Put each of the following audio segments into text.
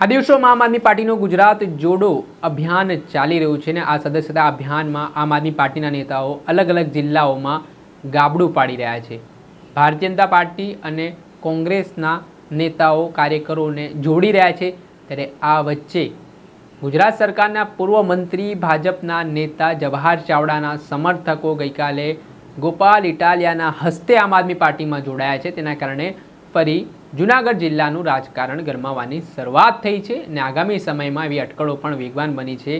આ દિવસોમાં આમ આદમી પાર્ટીનું ગુજરાત જોડો અભિયાન ચાલી રહ્યું છે ને આ સદસ્યતા અભિયાનમાં આમ આદમી પાર્ટીના નેતાઓ અલગ અલગ જિલ્લાઓમાં ગાબડું પાડી રહ્યા છે. ભારતીય જનતા પાર્ટી અને કોંગ્રેસના નેતાઓ કાર્યકરોને જોડી રહ્યા છે. ત્યારે આ વચ્ચે ગુજરાત સરકારના પૂર્વ મંત્રી ભાજપના નેતા જવાહર ચાવડાના સમર્થકો ગઈકાલે ગોપાલ ઇટાલિયાના હસ્તે આમ આદમી પાર્ટીમાં જોડાયા છે. તેના કારણે ફરી જુનાગઢ જિલ્લાનું રાજકારણ ગરમાવાની શરૂઆત થઈ છે અને આગામી સમયમાં એવી અટકળો પણ વેગવાન બની છે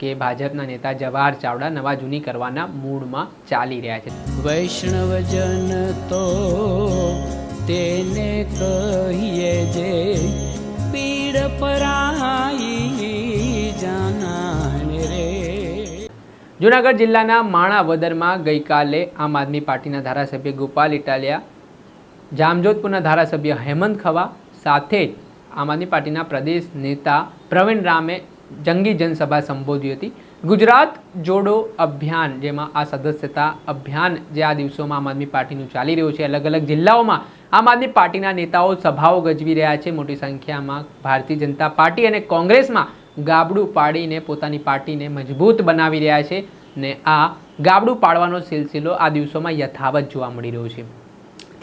કે ભાજપના નેતા જવાહર ચાવડા નવા જૂની કરવાના મૂડમાં ચાલી રહ્યા છે. વૈષ્ણવજન તો તેને કહીએ જે પીડ પરાઈ જૂનાગઢ જિલ્લાના માણાવદરમાં ગઈકાલે આમ આદમી પાર્ટીના ધારાસભ્ય ગોપાલ ઇટાલિયા જામજોધપુરના ધારાસભ્ય હેમંત ખવા સાથે જ આમ આદમી પાર્ટીના પ્રદેશ નેતા પ્રવીણ રામે જંગી જનસભા સંબોધી હતી. ગુજરાત જોડો અભિયાન, જેમાં આ સદસ્યતા અભિયાન જે આ દિવસોમાં આમ આદમી પાર્ટીનું ચાલી રહ્યું છે, અલગ અલગ જિલ્લાઓમાં આમ આદમી પાર્ટીના નેતાઓ સભાઓ ગજવી રહ્યા છે. મોટી સંખ્યામાં ભારતીય જનતા પાર્ટી અને કોંગ્રેસમાં ગાબડું પાડીને પોતાની પાર્ટીને મજબૂત બનાવી રહ્યા છે ને આ ગાબડું પાડવાનો સિલસિલો આ દિવસોમાં યથાવત જોવા મળી રહ્યો છે.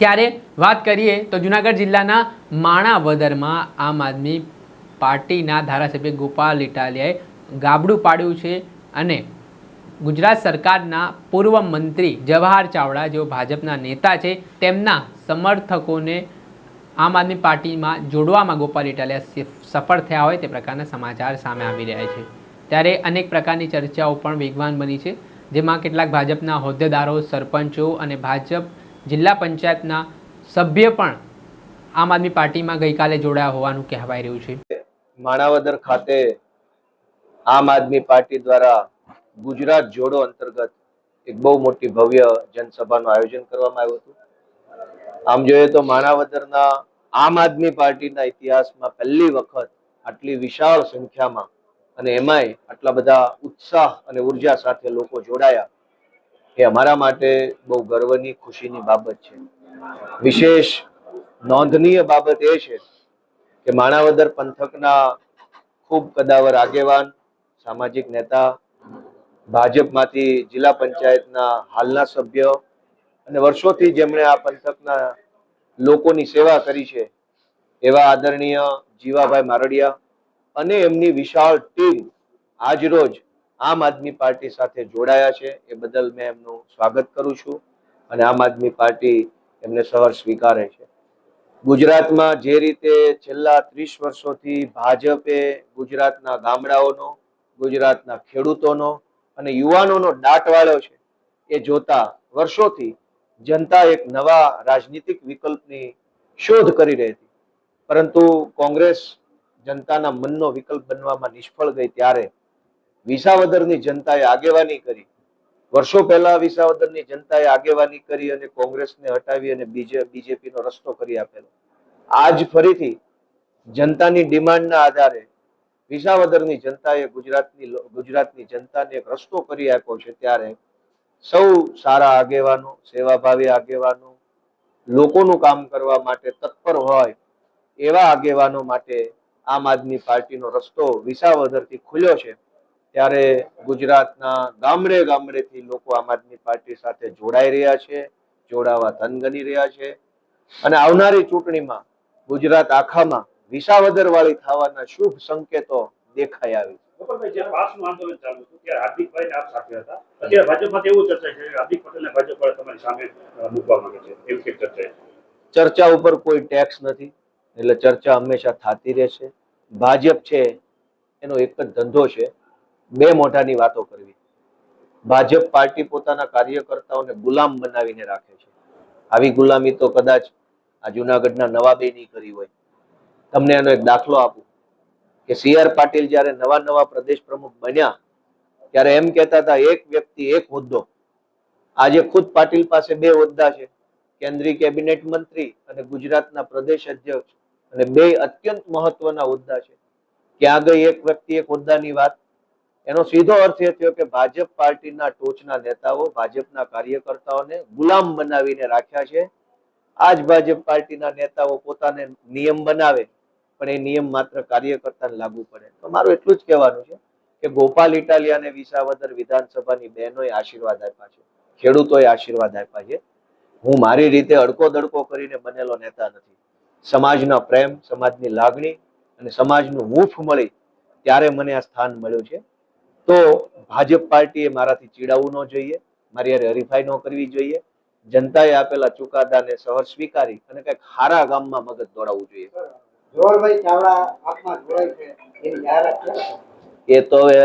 ત્યારે વાત કરીએ તો જુનાગઢ જિલ્લાના માણાવદરમાં આમ આદમી પાર્ટીના ધારાસભ્ય ગોપાલ ઇટાલિયાએ ગાબડું પાડ્યું છે અને ગુજરાત સરકારના પૂર્વ મંત્રી જવાહર ચાવડા, જેઓ ભાજપના નેતા છે, તેમના સમર્થકોને આમ આદમી પાર્ટીમાં જોડવામાં ગોપાલ ઇટાલિયા સફળ થયા હોય તે પ્રકારના સમાચાર સામે આવી રહ્યા છે. ત્યારે અનેક પ્રકારની ચર્ચાઓ પણ વેગવાન બની છે, જેમાં કેટલાક ભાજપના હોદ્દેદારો, સરપંચો અને ભાજપ જિલ્લા પંચાયતના સભ્ય પણ આમ આદમી પાર્ટીમાં ગઈકાલે જોડાયા હોવાનું કહેવાય રહ્યું છે. માણાવદર ખાતે આમ આદમી પાર્ટી દ્વારા ગુજરાત જોડો અંતર્ગત એક બહુ મોટી ભવ્ય જનસભાનું આયોજન કરવામાં આવ્યું હતું. આમ જોઈએ તો માણાવદરના આમ આદમી પાર્ટીના ઇતિહાસમાં પહેલી વખત આટલી વિશાળ સંખ્યામાં અને એમાંય આટલા બધા ઉત્સાહ અને ઊર્જા સાથે લોકો જોડાયા. એ અમારા માટે બહુ ગર્વની, ખુશીની બાબત છે. વિશેષ નોંધનીય બાબત એ છે કે માણાવદર પંથકના ખૂબ કદાવર આગેવાન, સામાજિક નેતા, ભાજપમાંથી જિલ્લા પંચાયતના હાલના સભ્ય અને વર્ષોથી જેમણે આ પંથકના લોકોની સેવા કરી છે, એવા આદરણીય જીવાભાઈ મારડિયા અને એમની વિશાળ ટીમ આજરોજ આમ આદમી પાર્ટી સાથે જોડાયા છે. એ બદલ મેં એમનું સ્વાગત કરું છું અને આમ આદમી પાર્ટી એમને સહર સ્વીકારે છે. ગુજરાતમાં જે રીતે છેલ્લા ત્રીસ વર્ષોથી ભાજપે ગુજરાતના ગામડાઓનો, ગુજરાતના ખેડૂતોનો અને યુવાનોનો દાટવાળો છે, એ જોતા વર્ષોથી જનતા એક નવા રાજનીતિક વિકલ્પની શોધ કરી રહી હતી. પરંતુ કોંગ્રેસ જનતાના મનનો વિકલ્પ બનવામાં નિષ્ફળ ગઈ ત્યારે વિસાવદરની જનતાએ આગેવાની કરી. વર્ષો પહેલા વિસાવદરની જનતાએ આગેવાની કરી અને કોંગ્રેસને હટાવી અને બીજે બીજેપીનો રસ્તો કરી આપેલો. આજ ફરીથી જનતાની ડિમાન્ડના આધારે વિસાવદરની જનતાએ ગુજરાતની ગુજરાતની જનતાને એક રસ્તો કરી આપ્યો છે ત્યારે સૌ સારા આગેવાનો, સેવાભાવી આગેવાનો, લોકોનું કામ કરવા માટે તત્પર હોય એવા આગેવાનો માટે આમ આદમી પાર્ટીનો રસ્તો વિસાવદરથી ખુલ્યો છે. ત્યારે ગુજરાતના ગામડે ગામડેથી લોકો આમ આદમી પાર્ટી સાથે જોડાઈ રહ્યા છે જોડાવા ધનગની રહ્યા છે. અને આવનારી ચૂંટણીમાં ગુજરાત આખામાં વિસાવદર વાળી થવાના શુભ સંકેતો દેખાઈ આવી છે. પાસનું આંદોલન ચાલુ હતું ત્યારે હાર્દિકભાઈ આપ સાથે હતા. અત્યારે ભાજપમાં એવું ચર્ચા છે? હાર્દિક પટેલને ભાજપ તમારી સામે મૂકવા માંગે છે. એવી કંઈક ચર્ચા છે? ચર્ચા ઉપર કોઈ ટેક્સ નથી એટલે ચર્ચા હંમેશા થતી રહેશે ભાજપ છે એનો એક જ ધંધો છે. બે મોઢાની વાતો કરવી. ભાજપ પાર્ટી પોતાના કાર્યકર્તાઓને ગુલામ બનાવીને રાખે છે. આવી ગુલામી તો કદાચ આ જુનાગઢના નવાબે નહીં કરી હોય. તમને એનો એક દાખલો આપું. કે સી આર પાટીલ જ્યારે નવા નવા પ્રદેશ પ્રમુખ બન્યા, ત્યારે એમ કહેતા હતા, એક વ્યક્તિ, એક હોદ્દો. આજે ખુદ પાટીલ પાસે બે હોદ્દા છે. કેન્દ્રીય કેબિનેટ મંત્રી અને ગુજરાતના પ્રદેશ અધ્યક્ષ. અને બે અત્યંત મહત્વના હોદ્દા છે. ક્યાં ગઈ એક વ્યક્તિ એક હોદ્દાની વાત? એનો સીધો અર્થ એ થયો કે ભાજપ પાર્ટીના ટોચના નેતાઓ, ભાજપના કાર્યકર્તાઓને ગુલામ બનાવીને રાખ્યા છે. આ જ ભાજપ પાર્ટીના નેતાઓ પોતાને નિયમ બનાવે, પણ એ નિયમ માત્ર કાર્યકર્તાને લાગુ પડે. તો મારું એટલું જ કહેવાનું છે કે ગોપાલ ઇટાલિયા અને વિસાવદર વિધાનસભાની બહેનોએ આશીર્વાદ આપ્યા છે. ખેડૂતોએ આશીર્વાદ આપ્યા છે. હું મારી રીતે અડકો દડકો કરીને બનેલો નેતા નથી. સમાજના પ્રેમ, સમાજની લાગણી અને સમાજનું હૂંફ મળી ત્યારે મને આ સ્થાન મળ્યું છે. તો ભાજપ પાર્ટીએ મારાથી ચીડાવવું ન જોઈએ મારી યારે હરીફાઈ ન કરવી જોઈએ. જનતાએ આપેલા ચુકાદાને સહર સ્વીકારી અને કંઈક હારા ગામમાં મગજ દોડાવવું જોઈએ. જોહરભાઈ ચાવડા આપમાં જોડાય છે એની જાહેરાત એ તો હવે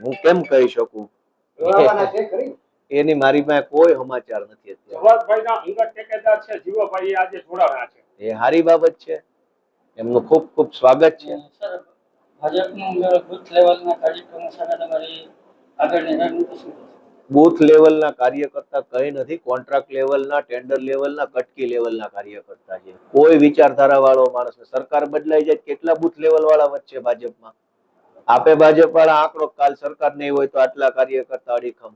હું કેમ કહી શકું? એની મારી પાસે કોઈ સમાચાર નથી છે જીવાભાઈ આજે છે. એ સારી બાબત છે. એમનું ખૂબ ખૂબ સ્વાગત છે. બુથ છે લેવલના કાર્યકર્તા કઈ નથી, કોન્ટ્રાક્ટ લેવલના, ટેન્ડર લેવલના, કટકી લેવલના કાર્યકર્તા છે. કોઈ વિચારધારા વાળો માણસ સરકાર બદલાઈ જાય કેટલા બૂથ લેવલ વાળા વચ્ચે ભાજપમાં? આપે ભાજપ વાળા આંકડો કાલ સરકાર નહીં હોય તો આટલા કાર્યકર્તા અડીખમ.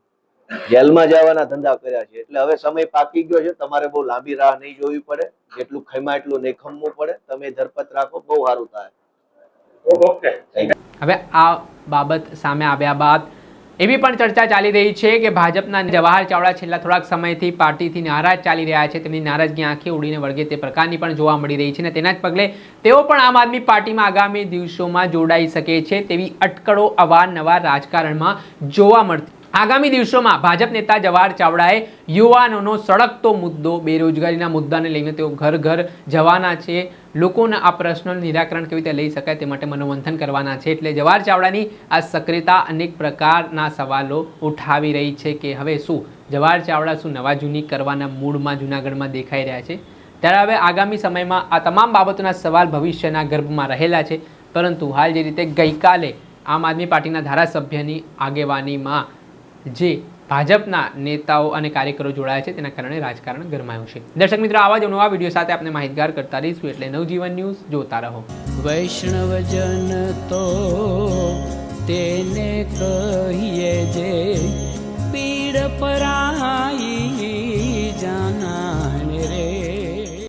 જેલમાં જવાના ધંધા કર્યા છે. એટલે હવે સમય પાકી ગયો છે. તમારે બહુ લાંબી રાહ નહીં જોવી પડે. જેટલું ખેમા એટલું નહીં ખમવું પડે. તમે ધરપત રાખો, બહુ સારું થાય. હવે આ બાબત સામે આવ્યા બાદ એવી પણ ચર્ચા ચાલી રહી છે કે ભાજપના જવાહર ચાવડા છેલ્લા થોડાક સમયથી પાર્ટીથી નારાજ ચાલી રહ્યા છે. તેમની નારાજગી આંખે ઉડીને વળગે તે પ્રકારની પણ જોવા મળી રહી છે અને તેના જ પગલે તેઓ પણ આમ આદમી પાર્ટીમાં આગામી દિવસોમાં જોડાઈ શકે છે તેવી અટકળો અવારનવાર રાજકારણમાં જોવા મળતી. આગામી દિવસોમાં ભાજપ નેતા જવાહર ચાવડાએ યુવાનોનો સળગતો મુદ્દો, બેરોજગારીના મુદ્દાને લઈને તેઓ ઘર ઘર જવાના છે. લોકોના આ પ્રશ્નોનું નિરાકરણ કેવી રીતે લઈ શકાય તે માટે મનોમંથન કરવાના છે. એટલે જવાહર ચાવડાની આ સક્રિયતા અનેક પ્રકારના સવાલો ઉઠાવી રહી છે કે હવે શું? જવાહર ચાવડા શું નવા જૂની કરવાના મૂળમાં જૂનાગઢમાં દેખાઈ રહ્યા છે? ત્યારે હવે આગામી સમયમાં આ તમામ બાબતોના સવાલ ભવિષ્યના ગર્ભમાં રહેલા છે. પરંતુ હાલ જે રીતે ગઈકાલે આમ આદમી પાર્ટીના ધારાસભ્યની આગેવાનીમાં જે ભાજપના નેતાઓ અને કાર્યકરો જોડાયા છે, તેના કારણે રાજકારણ ગરમાયું છે. દર્શક મિત્રો, આવા જ નવા વીડિયો સાથે આપણે માહિતગાર કરતા રહીશું એટલે નવજીવન ન્યૂઝ જોતા રહો. વૈષ્ણવજન તો તેને કહીએ જે પીડ પરાઈ